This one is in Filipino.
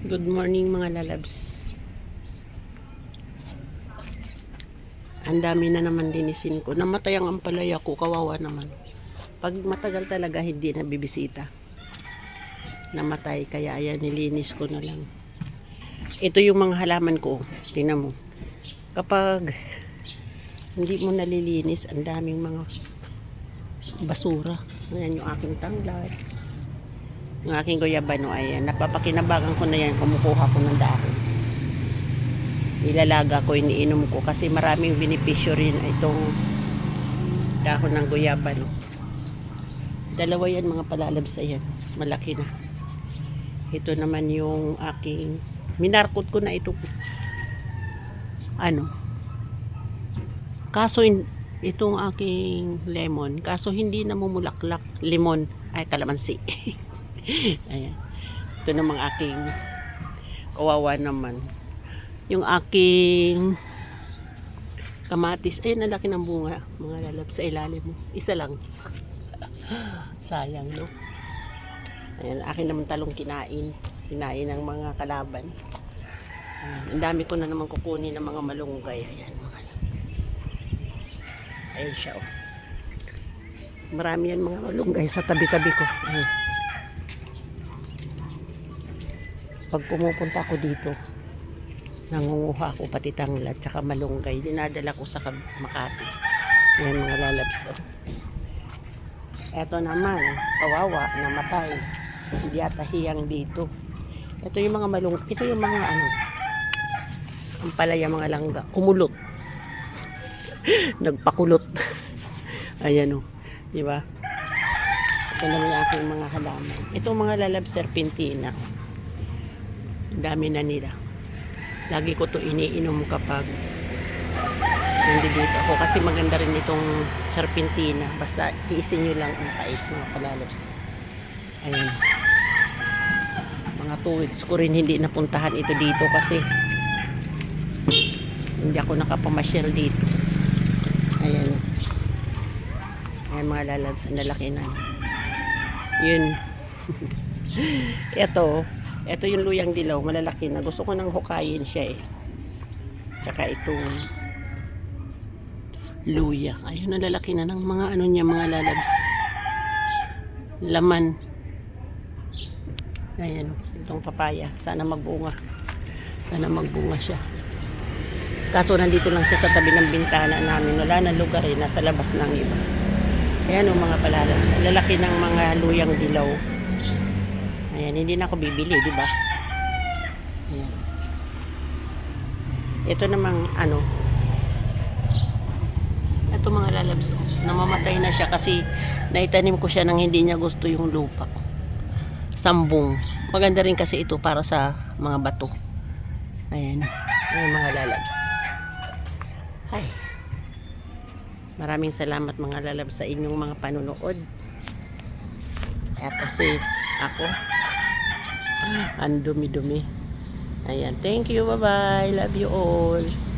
Good morning mga lalabs. Ang dami na naman dinisin ko. Namatay ang ampalaya ko. Kawawa naman. Pag matagal talaga hindi na bibisita. Namatay. Kaya ayan nilinis ko na lang. Ito yung mga halaman ko. Tingnan mo. Kapag hindi mo nalilinis, ang daming mga basura. Ayan yung aking tanglad. Yung aking guyabano, ayan. Napapakinabagan ko na yan. Kumukuha ko ng dahon. Ilalaga ko, iniinom ko. Kasi maraming benepisyo rin itong dahon ng guyabano. Dalawa yan mga palalabs ayan. Malaki na. Ito naman yung aking minarkot ko na ito. Ano? Kaso in- itong aking lemon, kaso hindi na mumulaklak. Limon, ay kalamansi. Ayan. Ito namang aking kawawa naman. Yung aking kamatis, eh nalaki ng bunga, mga lalab sa ilalim mo. Isa lang. Sayang, no? Ayan, akin naman talong kinain. Kinain ng mga kalaban. Ayan, ang dami ko na naman kukunin ng mga malunggay. Ayan, mga Ayan siya, oh. Marami yan mga malunggay sa tabi-tabi ko. Ayan. Pag pumupunta ako dito, nangunguha ako pati tanglad tsaka malunggay. Dinadala ko sa Makati. Yan mga lalabs. Oh. Eto naman, kawawa, namatay. Hindi ata hiyang dito. Ito yung mga malung, ito yung mga ano, ang palaya mga langga, kumulot. Nagpakulot. Ayan o, di ba? Ito naman yung aking mga halaman. Itong mga lalab serpentina. Ang dami na nila. Lagi ko to iniinom kapag hindi dito ako kasi maganda rin itong serpentina. Basta tiisin nyo lang ang pait mga palalabs. Ayan. Mga two weeks ko rin hindi napuntahan ito dito kasi hindi ako nakapamasyal dito. Ayan. Ayan mga lalabs. Ang lalaki na. Yun. ito. Ito yung luyang dilaw. Malalaki na. Gusto ko nang hukayin siya eh. Tsaka itong luya. Ayun, ang lalaki na ng mga ano niya, mga lalabs. Laman. Ayan, itong papaya. Sana magbunga. Sana magbunga siya. Kaso nandito lang siya sa tabi ng bintana namin. Wala na lugar eh. Nasa labas ng iba. Ayan o mga palalabs. Lalaki ng mga luyang dilaw. Ayan, hindi na ako bibili, di ba? Ayan. Ito namang ano, ito mga lalabs, oh, namamatay na siya kasi naitanim ko siya nang hindi niya gusto yung lupa. Sambong. Maganda rin kasi ito para sa mga bato. Ayan. Ayan mga lalabs. Ay. Maraming salamat mga lalabs sa inyong mga panunood. Eto si ako. Ang dumi-dumi. Ayan. Thank you. Bye-bye. Love you all.